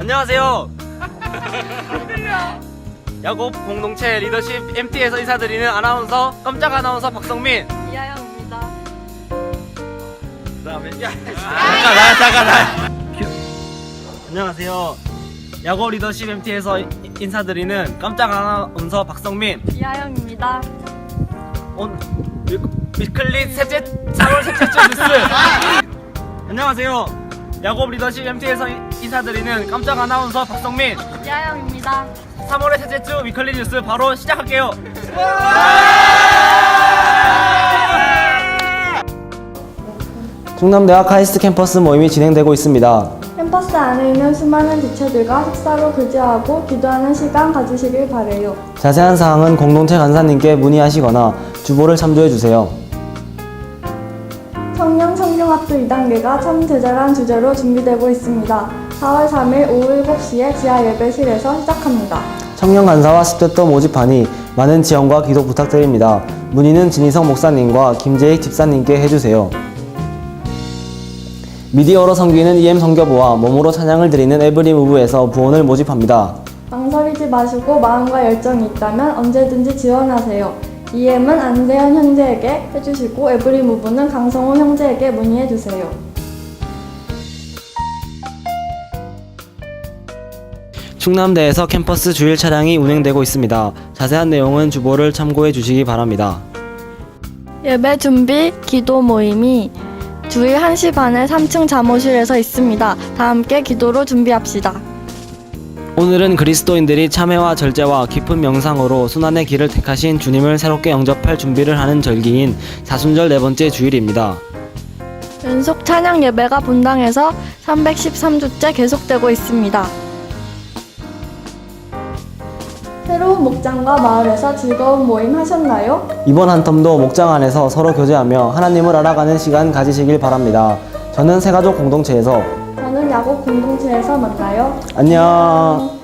안녕하세요. 야곱 공동체 리더십 MT에서 인사드리는 아나운서 깜짝 아나운서 박성민. 이하영입니다. 그다음에 야 잠깐 나 잠깐 나. 안녕하세요. 야곱 리더십 MT에서 인사드리는 깜짝 아나운서 박성민. 이하영입니다. 온 위- 위클리 셋째 3월 셋째 주 뉴스. 안녕하세요. 야곱 리더십 MT에서 인 사드리는 깜짝 아나운서 박성민. 이하영입니다. 3월의 셋째 주 위클리 뉴스 바로 시작할게요. 충남대학 카이스트 캠퍼스 모임이 진행되고 있습니다. 캠퍼스 안에 있는 수많은 지체들과 식사로 교제하고 기도하는 시간 가지시길 바래요. 자세한 사항은 공동체 간사님께 문의하시거나 주보를 참조해 주세요. 청년 청중학교 2단계가 참 대잘한 주제로 준비되고 있습니다. 4월 3일 오후 7시에 지하 예배실에서 시작합니다. 청년 간사와 10대 또 모집하니 많은 지원과 기도 부탁드립니다. 문의는 진희성 목사님과 김재익 집사님께 해주세요. 미디어로 섬기는 EM 성교부와 몸으로 찬양을 드리는 에브리 무브에서 부원을 모집합니다. 망설이지 마시고 마음과 열정이 있다면 언제든지 지원하세요. EM은 안세현 형제에게 해주시고 에브리 무브는 강성호 형제에게 문의해주세요. 충남대에서 캠퍼스 주일 차량이 운행되고 있습니다. 자세한 내용은 주보를 참고해 주시기 바랍니다. 예배 준비 기도 모임이 주일 1시 반에 3층 잠옷실에서 있습니다. 다 함께 기도로 준비합시다. 오늘은 그리스도인들이 참회와 절제와 깊은 명상으로 순환의 길을 택하신 주님을 새롭게 영접할 준비를 하는 절기인 사순절 네 번째 주일입니다. 연속 찬양 예배가 분당에서 313주째 계속되고 있습니다. 새로운 목장과 마을에서 즐거운 모임 하셨나요? 이번 한 텀도 목장 안에서 서로 교제하며 하나님을 알아가는 시간 가지시길 바랍니다. 저는 새가족 공동체에서 저는 야곱 공동체에서 만나요. 안녕.